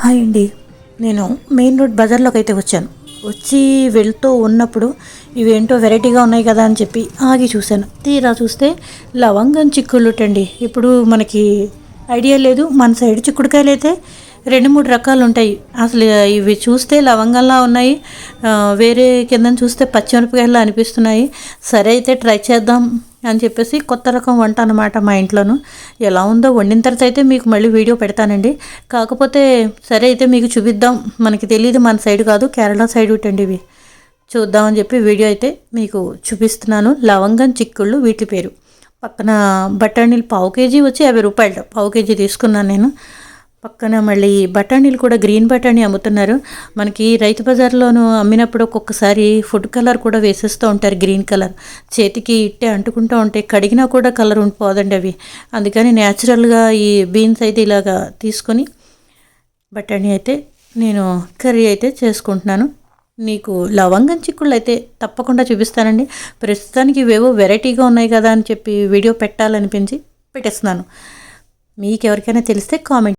Hi అండి. నేను main road బజార్లోకి అయితే వచ్చాను. వచ్చి వెళ్తూ ఉన్నప్పుడు ఇవేంటో వెరైటీగా ఉన్నాయి కదా అని చెప్పి ఆగి చూశాను. తీరా చూస్తే లవంగం చిక్కులుటండి. ఇప్పుడు మనకి ఐడియా లేదు. మన సైడ్ చిక్కుడుకాయలు అయితే రెండు మూడు రకాలు ఉంటాయి. అసలు ఇవి చూస్తే లవంగంలా ఉన్నాయి. వేరే కింద చూస్తే పచ్చిమిరపకాయలా అనిపిస్తున్నాయి. సరే అయితే ట్రై చేద్దాం. అని చెప్పేసి కొత్త రకం వంట అనమాట మా ఇంట్లోను. ఎలా ఉందో వండిన తర్వాత అయితే మీకు మళ్ళీ వీడియో పెడతానండి. కాకపోతే సరే అయితే మీకు చూపిద్దాం. మనకి తెలియదు మన సైడ్ కాదు కేరళ సైడ్ ఇటండి ఇవి. చూద్దామని చెప్పి వీడియో అయితే మీకు చూపిస్తున్నాను. లవంగం చిక్కుళ్ళు వీటి పేరు. పక్కన బఠానీలు పావు కేజీ వచ్చి యాభై రూపాయలు పావు కేజీ తీసుకున్నాను నేను. పక్కన మళ్ళీ బఠానీలు కూడా గ్రీన్ బఠానీ అమ్ముతున్నారు. మనకి రైతు బజార్లోనూ అమ్మినప్పుడు ఒక్కొక్కసారి ఫుడ్ కలర్ కూడా వేసేస్తూ ఉంటారు గ్రీన్ కలర్. చేతికి ఇట్టే అంటుకుంటూ ఉంటే కడిగినా కూడా కలర్ ఉండిపోదండి అవి. అందుకని న్యాచురల్గా ఈ బీన్స్ అయితే ఇలాగా తీసుకొని బఠానీ అయితే నేను కర్రీ అయితే చేసుకుంటున్నాను. మీకు లవంగం చిక్కుళ్ళు అయితే తప్పకుండా చూపిస్తానండి. ప్రస్తుతానికి ఇవేవో వెరైటీగా ఉన్నాయి కదా అని చెప్పి వీడియో పెట్టాలనిపించి పెట్టేస్తున్నాను. మీకు ఎవరికైనా తెలిస్తే కామెంట్